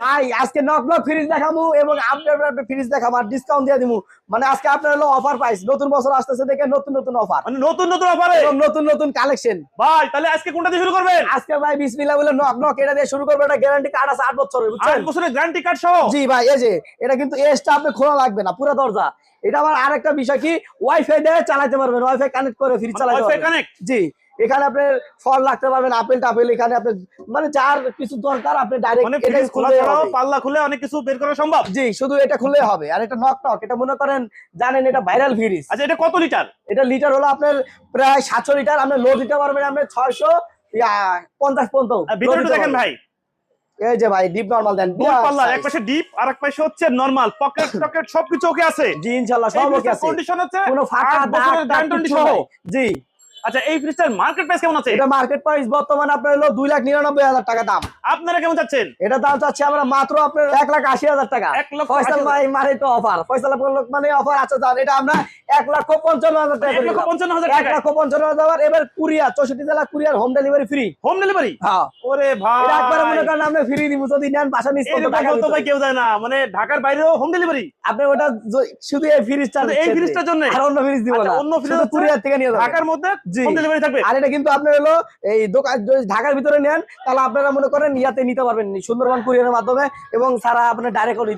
ভাই আজকে knock knock fridge দেখাবো এবং আপনার ফ্রিজ দেখাবো আর ডিসকাউন্ট দিয়ে দিবো মানে আজকে আপনার হলো অফার প্রাইস নতুন বছর আসতেছে দেখে নতুন নতুন অফার মানে নতুন নতুন অফার এবং নতুন নতুন কালেকশন ভাই তাহলে আজকে কোনটা দিয়ে শুরু করবেন? আজকে ভাই বিসমিল্লাহ বলে নক নক এটা দিয়ে শুরু করবে এটা গ্যারান্টি কার্ড আছে আট বছরের বুঝছেন? 8 বছরের গ্যারান্টি কার্ড সহ? জি ভাই এই যে এটা কিন্তু এসটা আপনি খোলা লাগবে না পুরো দরজা। এটা আবার আরেকটা বিষয় কি? ওয়াইফাই দিয়ে চালাতে পারবেন ওয়াইফাই কানেক্ট করে ফ্রিজ চালাতে ওয়াইফাই পারবেন। কানেক্ট জি এখানে আপনি ফল রাখতে পারবেন আপেল টাপেল এখানে আপনি মানে যার কিছু দরকার আপনি ডাইরেক্ট মানে এটা খোলা খুলে ছাড়াও পাল্লা খুলে অনেক কিছু বের করা সম্ভব? জি শুধু এটা খুললে হবে। আর এটা নক নক এটা মনে করেন জানেন এটা ভাইরাল ফ্রিজ আচ্ছা এটা কত লিটার এটা লিটার হলো আপনার প্রায় সাতশো লিটার আপনি লোড দিতে পারবেন আপনি ছয়শো পঞ্চাশ পর্যন্ত। ভিতরে দেখেন। ভাই। এই যে ভাই ডিপ নরমাল দেন। দুই পাল্লা এক পাশে ডিপ আর এক পাশে হচ্ছে নরমাল পকেট টকেট সবকিছু ওকে আছে। জি ইনশাআল্লাহ সব ওকে আছে। কন্ডিশন হচ্ছে কোনো ফাটা আট দাগ guarantee সহ। জি। আচ্ছা এই ফ্রিজটার মার্কেট প্রাইস কেমন আছে? এটা মার্কেট প্রাইস বর্তমানে আপনার হলো দুই লাখ নিরানব্বই হাজার টাকা দাম। আপনারা কেমন চাচ্ছেন? এটা দাম চাচ্ছি আমরা মাত্র আপনার এক লাখ আশি হাজার টাকা। এক লক্ষ ফয়সাল ভাই মানে তো অফার ফয়সাল মানে অফার আছে জান এটা আমরা এক লক্ষ পঞ্চান্ন হাজার টাকা এক লক্ষ পঞ্চান্ন হাজার এক লক্ষ পঞ্চান্ন হাজার এবার কুরিয়ার চৌষট্টি জেলা courier home delivery free home delivery হ্যাঁ। ওরে ভাই। একবারে মনে করেন আপনি ফ্রি দিব যদি নেন বাসা নিচ টাকা তো ভাই কেউ যায় না মানে ঢাকার বাইরেও হোম ডেলিভারি আপনি ওটা শুধু এই ফ্রিজটা এই ফ্রিজটার জন্য? আর অন্য ফ্রিজ দিব আচ্ছা, না। অন্য ফ্রিজ কুরিয়ার থেকে নিয়ে ঢাকার মধ্যে। হোম ডেলিভারি থাকবে। আর এটা কিন্তু আপনার হলো এই দোকান যদি ঢাকার ভিতরে নেন তাহলে আপনারা মনে করেন ইয়াতে নিতে পারবেন সুন্দরবন কুরিয়ারের মাধ্যমে এবং সারা আপনার ডাইরেক্ট নিতে